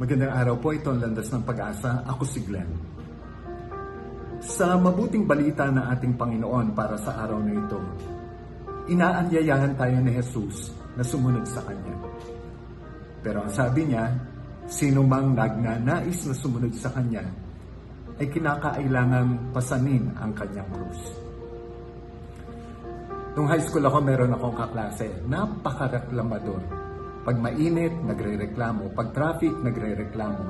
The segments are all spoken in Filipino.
Magandang araw po, ito ang Landas ng Pag-asa. Ako si Glenn. Sa mabuting balita ng ating Panginoon para sa araw na ito, inaanyayahan tayo ni Jesus na sumunod sa Kanya. Pero ang sabi niya, sino mang nagnanais na sumunod sa Kanya, ay kinakailangang pasanin ang Kanyang krus. Nung high school ako, meron akong kaklase. Napakareklamador. Pag mainit, nagre-reklamo. Pag traffic, nagre-reklamo.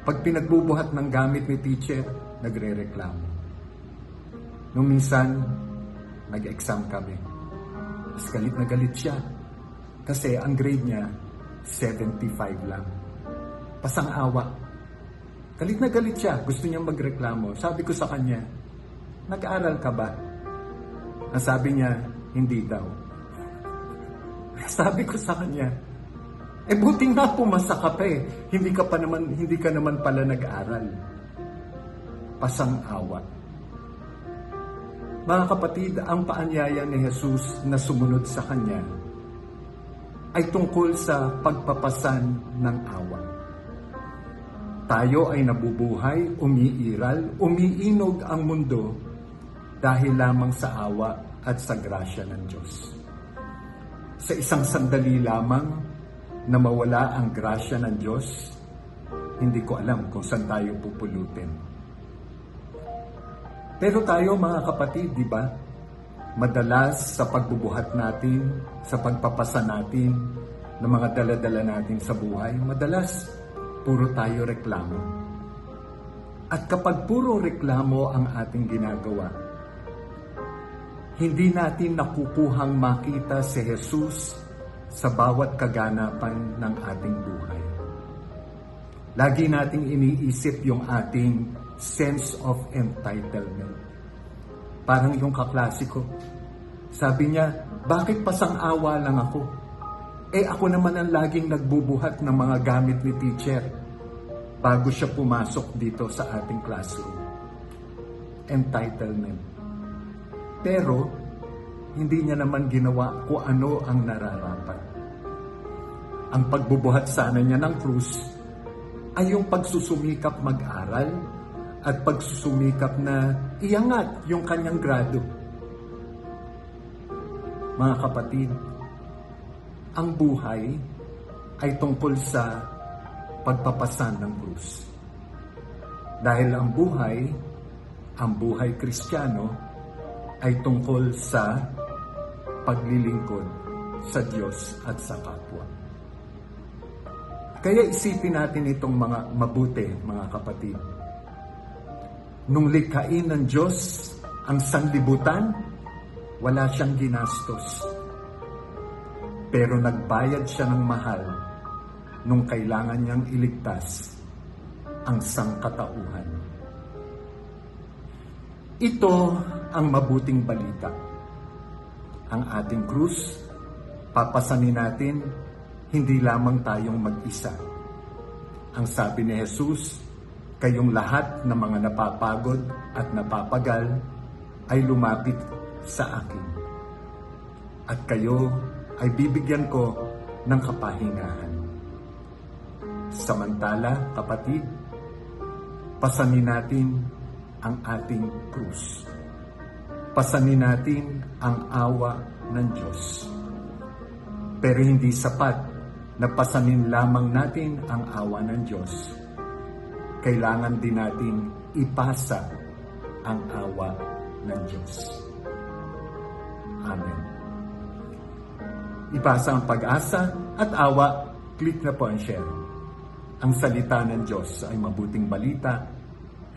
Pag pinagbubuhat ng gamit ni teacher, nagre-reklamo. Nung minsan, nag-exam kami. Mas galit na galit siya. Kasi ang grade niya, 75 lang. Pasang awa. Galit na galit siya. Gusto niya magreklamo. Sabi ko sa kanya, nag-aral ka ba? Ang sabi niya, hindi daw. Sabi ko sa kanya, eh buti nga pumasa ka pa eh. Hindi ka pa naman, hindi ka naman pala nag-aral. Pasang awa. Mga kapatid, ang paanyaya ni Jesus na sumunod sa Kanya ay tungkol sa pagpapasan ng awa. Tayo ay nabubuhay, umiiral, umiinog ang mundo dahil lamang sa awa at sa grasya ng Diyos. Sa isang sandali lamang na mawala ang grasya ng Diyos, hindi ko alam kung saan tayo pupulutin. Pero tayo mga kapatid, di ba? Madalas sa pagbubuhat natin, sa pagpapasa natin, ng mga daladala natin sa buhay, madalas puro tayo reklamo. At kapag puro reklamo ang ating ginagawa, hindi natin nakukuhang makita si Jesus sa bawat kaganapan ng ating buhay. Lagi nating iniisip yung ating sense of entitlement. Parang yung kaklasiko. Sabi niya, bakit pasang-awa lang ako? Eh ako naman ang laging nagbubuhat ng mga gamit ni teacher bago siya pumasok dito sa ating classroom. Entitlement. Pero, hindi niya naman ginawa kung ano ang nararapat. Ang pagbubuhat sana niya ng krus ay yung pagsusumikap mag-aral at pagsusumikap na iangat yung kanyang grado. Mga kapatid, ang buhay ay tungkol sa pagpapasan ng krus. Dahil ang buhay, ang buhay kristyano, ay tungkol sa paglilingkod sa Diyos at sa kapwa. Kaya isipin natin itong mga mabuti, mga kapatid. Nung likhain ng Diyos ang sanlibutan, wala siyang ginastos. Pero nagbayad siya ng mahal nung kailangan niyang iligtas ang sangkatauhan. Ito ang mabuting balita. Ang ating krus, papasanin natin, hindi lamang tayong mag-isa. Ang sabi ni Jesus, kayong lahat ng mga napapagod at napapagal ay lumapit sa akin. At kayo ay bibigyan ko ng kapahingahan. Samantala, kapatid, pasanin natin ang ating krus. Pasanin natin ang awa ng Diyos. Pero hindi sapat na pasanin lamang natin ang awa ng Diyos. Kailangan din natin ipasa ang awa ng Diyos. Amen. Ipasa ang pag-asa at awa, click na po ang share. Ang salita ng Diyos ay mabuting balita,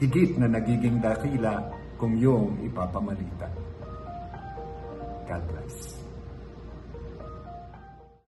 higit na nagiging dakila kung iyong ipapamalita. God bless.